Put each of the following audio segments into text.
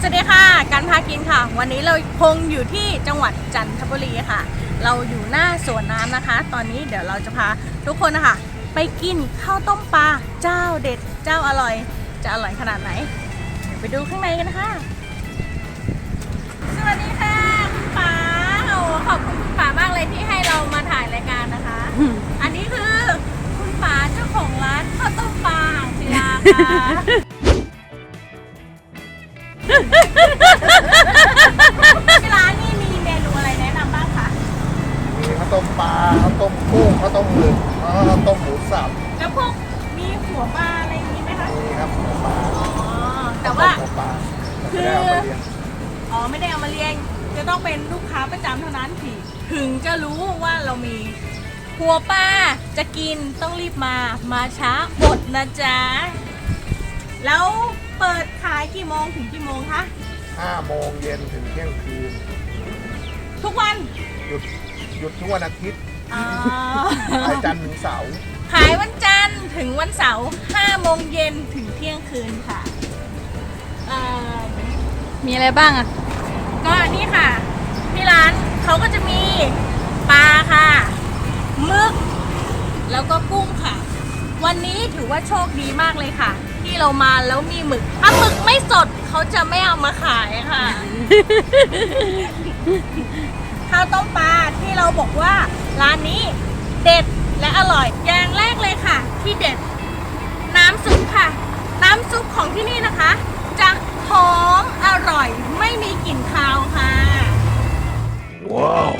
สวัสดีค่ะ การพากินค่ะ วันนี้เราคงอยู่ที่จังหวัดจันทบุรีค่ะ เราอยู่หน้าสวนน้ำนะคะ ตอนนี้เดี๋ยวเราจะพาทุกคนนะคะ ไปกินข้าวต้มปลาเจ้าเด็ดเจ้าอร่อย จะอร่อยขนาดไหน เดี๋ยวไปดูข้างในกันค่ะ สวัสดีค่ะคุณป๋าโอ้ขอบคุณคุณป๋ามากเลยที่ให้เรามาถ่ายรายการนะคะ อันนี้คือคุณป๋าเจ้าของร้านข้าวต้มปลาอ่างศิลาค่ะ ต้มปลาข้าวต้มกุ้งข้าวต้มหมึกแล้วก็ข้าวต้มหมูสับแล้วพวกมีหัวปลาอะไรอย่างนี้ไหมคะมีครับหัวปลาอ๋อ แต่ว่าหัวปลาคือไม่ได้เอามาเลี้ยงอ๋อไม่ได้เอามาเลี้ยง จะต้องเป็นลูกค้าประจำเท่านั้นถึงถึงจะรู้ว่าเรามีหัวปลาจะกินต้องรีบมา มาช้าอดนะจ๊ะ แล้วเปิดขายกี่โมงถึงกี่โมงคะ5โมงเย็นถึงเที่ยงคืน ทุกวันหยุด หยุดทุกวันอาทิตย์อ๋อขายจันทร์ถึงเสาร์ขายวันจันทร์ถึงวันเสาร์5โมงเย็นถึงเที่ยงคืนค่ะเอ่อมีอะไรบ้างอะ ก็นี่ค่ะ ที่ร้านเขาก็จะมีปลาค่ะหมึก แล้วก็กุ้งค่ะ วันนี้ถือว่าโชคดีมากเลยค่ะ ที่เรามาแล้วมีหมึก ถ้าหมึกไม่สดเขาจะไม่เอามาขายค่ะ ข้าวต้มปลาที่เราบอกว่าร้านนี้เด็ดและอร่อย อย่างแรกเลยค่ะ ที่เด็ด น้ำซุปค่ะ น้ำซุปของที่นี่นะคะ จะหอมอร่อยไม่มีกลิ่นคาวค่ะ ว้าว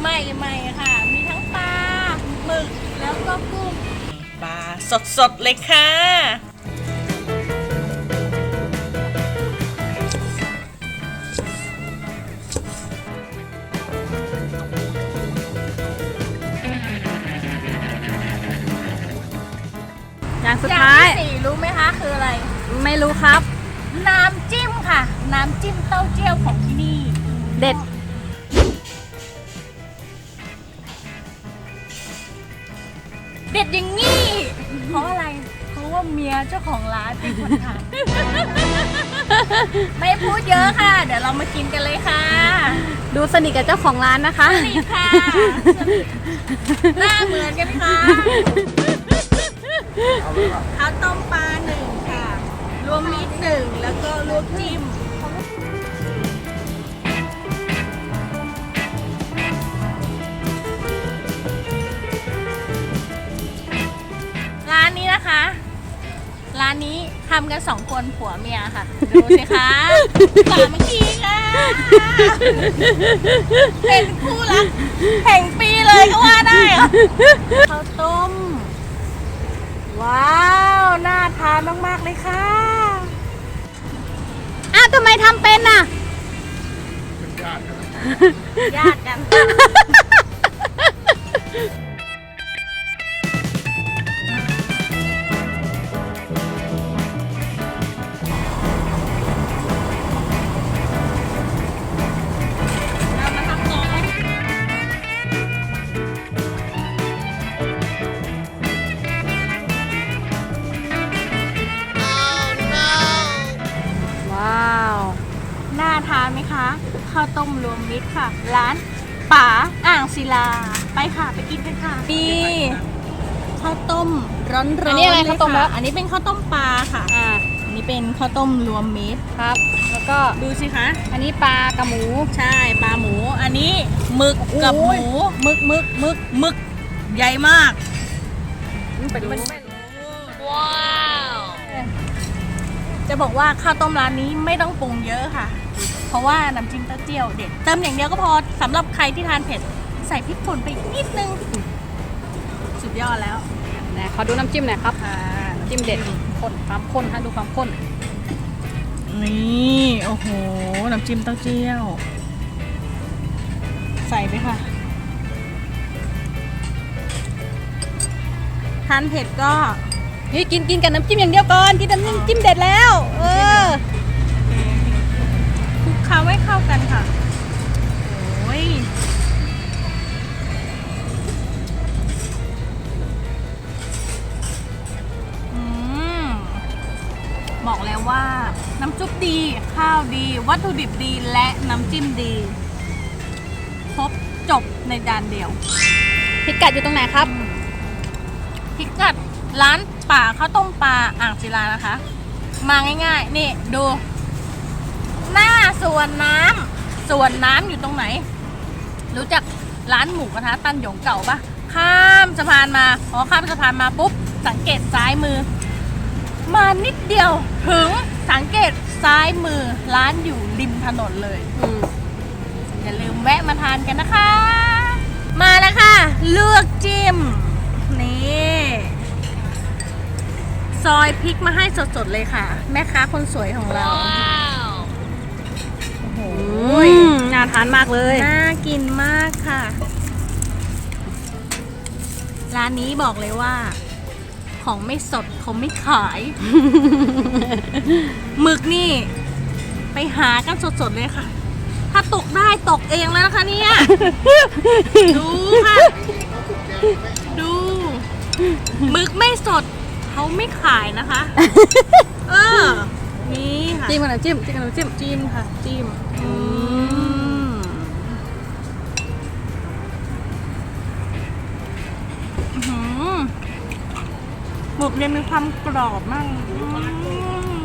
ใหม่ๆค่ะ มีทั้งปลาหมึกแล้วก็กุ้งปลาสดสดๆเลยค่ะ อย่างสุดอย่างท้าย ที่สี่รู้ไหมคะคืออะไร ไม่รู้ครับ น้ำจิ้มค่ะ น้ำจิ้มเต้าเจี้ยวของที่นี่ เด็ด อย่างงี้เพราะอะไร เพราะว่าเมียเจ้าของร้านเป็นคนทำไม่พูดเยอะค่ะ เดี๋ยวเรามากินกันเลยค่ะดูสนิทกับเจ้าของร้านนะคะ สนิทค่ะสนิทหน้าเหมือนกันค่ะเอาเลยครับข้าวต้มปลาหนึ่งค่ะ รวมมิตรหนึ่งแล้วก็ลวกจิ้มานนี้ทำกันสองคนผัวเมียค่ะ ดูสิคะสามัคคีค่ะเป็นคู่รักแห่งปีเลยก็ว่าได้เหรอข้าวต้ม ว้าว น่าทานมากๆเลยค่ะอ้าวทำไมทำเป็นอะเป็นญาติกันนะญาติกัน ไหมคะข้าวต้มรวมมิตรค่ะ ร้านป๋าอ่างศิลา ไปค่ะไปกินกันค่ะมีข้าวต้มร้อนๆอันนี้อะไรเลยข้าวต้มค่ะแล้วอันนี้เป็นข้าวต้มปลาค่ะ อ่า อันนี้เป็นข้าวต้มรวมมิตรครับ แล้วก็ดูสิคะอันนี้ปลากระหมู ใช่ปลาหมู อันนี้หมึกกับหโอ้มูยหมึกหมึกหมึกหมึกใหญ่มากไปดูว้าว จะบอกว่าข้าวต้มร้านนี้ไม่ต้องปรุงเยอะค่ะ เพราะว่าน้ำจิ้มเต้าเจี้ยวเด็ดเติมอย่างเดียวก็พอสำหรับใครที่ทานเผ็ด ใส่พริกป่นไปนิดนึง สุดยอดแล้ว นะขอดูน้ำจิ้มหน่อยครับจิ้มเด็ดข้นความข้นฮะดูความข้นนี่โอ้โห น้ำจิ้มเต้าเจี้ยว ใส่ไปค่ะ ทานเผ็ดก็ นี่กินกินกับน้ำจิ้มอย่างเดียวก่อนกินน้ำจิ้มเด็ดแล้ว เออ เคล้าให้เข้ากันค่ะ โอ้ยอืมบอกแล้วว่าน้ำซุปดี ข้าวดี วัตถุดิบดีและน้ำจิ้มดี ครบจบในจานเดียว พิกัดอยู่ตรงไหนครับ พิกัดร้านป่าข้าวต้มปลาอ่างศิลานะคะ มาง่ายๆ นี่ดู หน้าสวนน้ำสวนน้ำอยู่ตรงไหน รู้จักร้านหมูกระทะตันหยงเก่าปะข้ามสะพานมาพอข้ามสะพานมาปุ๊บ สังเกตซ้ายมือ มานิดเดียวถึงสังเกตซ้ายมือร้านอยู่ริมถนนเลยอืมอย่าลืมแวะมาทานกันนะคะ มาแล้วค่ะ เลือกจิ้ม นี่ซอยพริกมาให้สดๆเลยค่ะ แม่ค้าคนสวยของเราโอ้โหอืมน่าทานมากเลย น่ากินมากค่ะ ร้านนี้บอกเลยว่า ของไม่สดเขาไม่ขายหมึกนี่ ไปหากันสดๆเลยค่ะ ถ้าตกได้ตกเองแล้วนะคะเนี่ย ดูค่ะ ดูหมึกไม่สดเขาไม่ขายนะคะ เออ นี่ค่ะจิ้มกับน้ำจิ้มจิ้มกับน้ำจิ้มจิ้มค่ะ จิ้มอืมอื้อหือหมึกเนี่ยมีความกรอบมากอื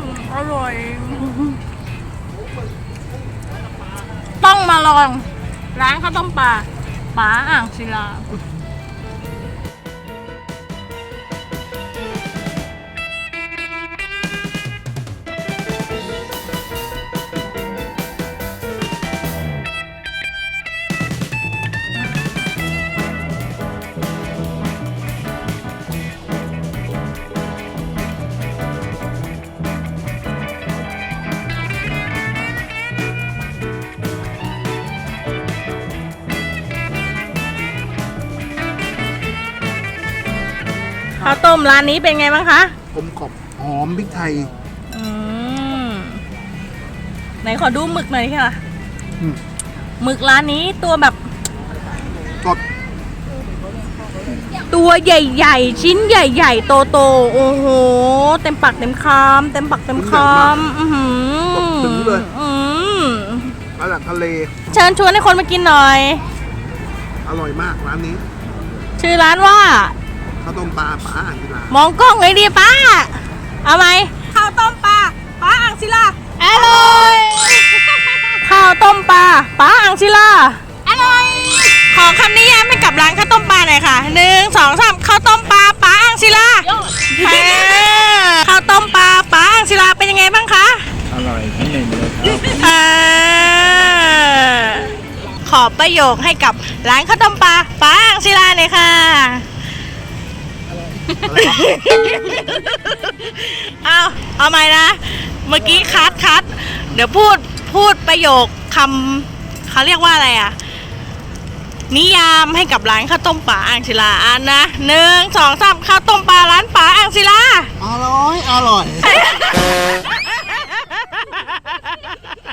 มอร่อย ต้องมาลอง ร้านข้าวต้มปลาป๋าอ่างศิลา ข้าวต้มร้านนี้เป็นไงบ้างคะกลมกรอบหอมพริกไทยอืมไหนขอดูหมึกหน่อยค่ะอืมหมึกร้านนี้ตัวแบบสดตัวใหญ่ๆ ชิ้นใหญ่ๆ โตๆโอ้โห เต็มปากเต็มคำเต็มปากเต็มคำอื้อหืออืมระดับทะเลเชิญชวนให้คนมากินหน่อย อร่อยมากร้านนี้ ชื่อร้านว่า ข้าวต้มปลาปลาอ่างศิลามองกล้องเลยดิป้า เอาไหมข้าวต้มปลาป้าอ่างศิลาอร่อยข้าวต้มปลาป้าอ่างศิลาอร่อยขอคำนิยามให้กับร้านข้าวต้มปลาหน่อยค่ะหนึ่งสองสามข้าวต้มปลาป้าอ่างศิลาเออข้าวต้มปลาป้าอ่างศิลาเป็นยังไงบ้างคะอร่อยทั้งหนึ่งเลยครับเออขอประโยคให้กับร้านข้าวต้มปลาป้าอ่างศิลาหน่อยค่ะ เอาเอาไหมนะ เมื่อกี้คัดคัดเดี๋ยวพูดพูดประโยคคำเขาเรียกว่าอะไรอะ นิยามให้กับร้านข้าวต้มปลาอ่างศิลาอันนะหนึ่งสองสามข้าวต้มปลาร้านปลาอ่างศิลาอร่อย อร่อย